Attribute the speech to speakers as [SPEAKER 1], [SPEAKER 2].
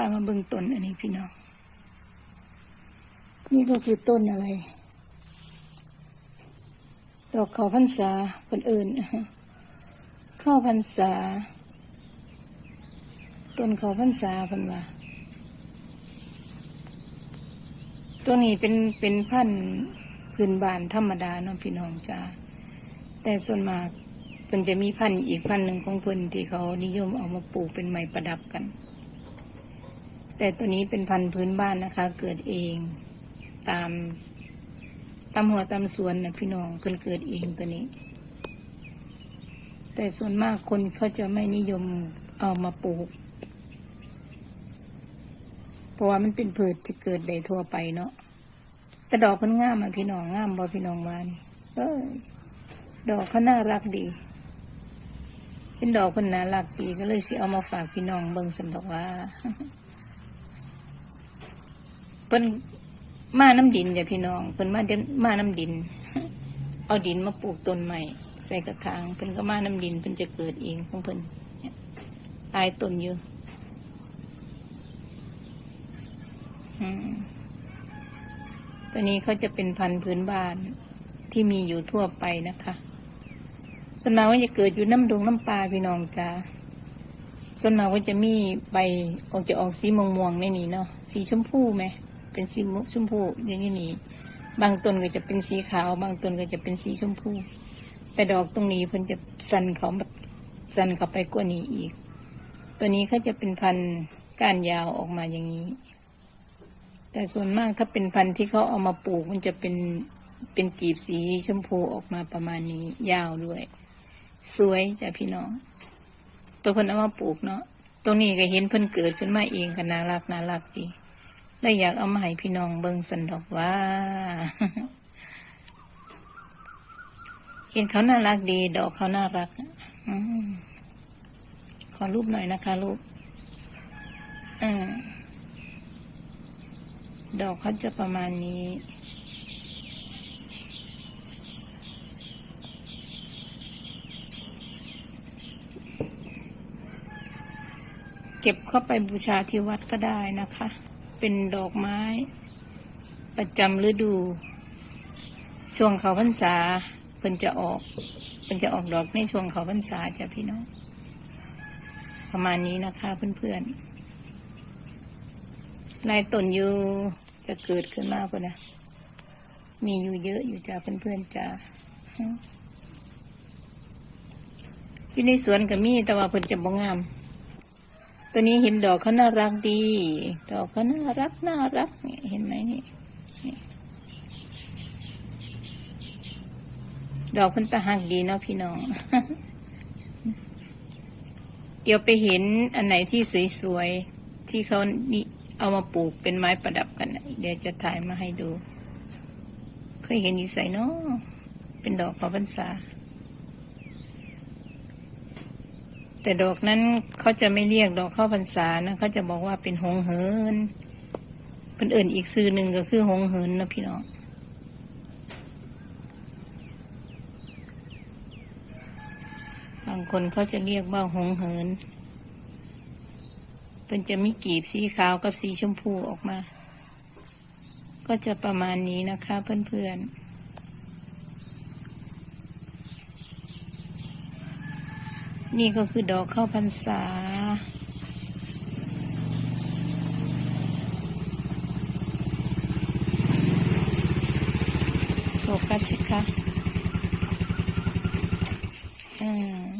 [SPEAKER 1] ามาเบิ่งต้นอันนี้พี่น้อง นี่ก็คือต้นอะไร ดอกเขาพรรษาคนอื่นข้าพรรษา ต้นเขาพรรษาพิ่นว่าตัวนี้เป็นเป็นพันธุ์พื้นบ้านธรรมดาเนาะพี่น้องจ้าแต่ส่วนมากเพิ่นจะมีพันธุ์อีกพันธุ์หนึ่งของเพิ่นที่เขานิยมเอามาปลูกเป็นไม้ประดับกัน แต่ตัวนี้เป็นพันธุ์พื้นบ้านนะคะ เกิดเองตามตามหัวตามสวนนะพี่น้องเพิ่นเกิดเองตัวนี้ แต่ส่วนมากคนเขาจะไม่นิยมเอามาปลูก เพราะว่ามันเป็นพืชที่เกิดได้ทั่วไปเนาะแต่ดอกเพิ่นงามอะพี่น้องงามบ่พี่น้องวานี่เออดอกเขาน่ารักดีเห็นดอกเพิ่นน่ารักดีก็เลยสิเอามาฝากพี่น้องเบิ่งสันดอกว่า เพิ่นมาน้ำดินจ้ะพี่น้องเพิ่นมาเดินมาน้ำดิน เอาดินมาปลูกต้นใหม่ใส่กระถางเพิ่นก็มาน้ำดินเพิ่นจะเกิดเองของเพิ่นตายต้นอยู่ตัวนี้เขาจะเป็นพันธุ์พื้นบ้านที่มีอยู่ทั่วไปนะคะส่วนมากว่าจะเกิดอยู่น้ำดงน้ำปลาพี่น้องจ้าส่วนมากว่าจะมีใบออกจะออกสีม่วงๆในนี้เนาะสีชมพูไหม เป็นสีชมพูอย่างนี้นี่บางต้นก็จะเป็นสีขาว บางต้นก็จะเป็นสีชมพูแต่ดอกตรงนี้เพิ่นจะสันเขาแบบสันเขาไปกว่านี้อีก ตัวนี้เขาจะเป็นพันธุ์ก้านยาวออกมาอย่างนี้ แต่ส่วนมากถ้าเป็นพันธุ์ที่เขาเอามาปลูกมันจะเป็นเป็นกีบสีชมพูออกมาประมาณนี้ ยาวด้วย สวยจ้ะพี่น้อง ตัวเพิ่นเอามาปลูกเนาะตรงนี้ก็เห็นเพิ่นเกิดขึ้นมาเองก็น่ารักน่ารักดี เลยอยากเอามาให้พี่น้องเบิ่งสันดอกว่าเห็นเขาน่ารักดี ดอกเขาน่ารักอขอรูปหน่อยนะคะรูปอดอกเขาจะประมาณนี้เก็บเข้าไปบูชาที่วัดก็ได้นะคะ เป็นดอกไม้ ประจำฤดู ช่วงเขาพรรษาเพิ่นจะออกเพิ่นจะออกดอกในช่วงเขาพรรษาจ้ะพี่น้อง ประมาณนี้นะคะ เพื่อนๆลายต้นอยู่จะเกิดขึ้นมาปะนะมีอยู่เยอะอยู่จ้าเพื่อนๆจ้าอยู่ในสวนก็มีแต่ว่าเพิ่นจะบ่งาม ตัวนี้เห็นดอกเขาน่ารักดี ดอกเขาน่ารักน่ารักเห็นไหมนี่ดอกพิ่นตาหักดีเนาะพี่น้อง เดี๋ยวไปเห็นอันไหนที่สวยๆ ที่เขานี่เอามาปลูกเป็นไม้ประดับกัน เดี๋ยวจะถ่ายมาให้ดู เคยเห็นอยู่ใส่เนาะเป็นดอกขอพรรษา แต่ดอกนั้นเขาจะไม่เรียกดอกข้าวพรรษานะเขาจะบอกว่าเป็นหงเหินเป็นอื่นอีกชื่อหนึ่งก็คือหงเหินนะพี่น้องบางคนเขาจะเรียกว่าหงเหินเป็นจะมีกีบสีขาวกับสีชมพูออกมา ก็จะประมาณนี้นะคะเพื่อนๆ นี่ก็คือดอกข้าวพรรษา โฟกัสสิคะอืม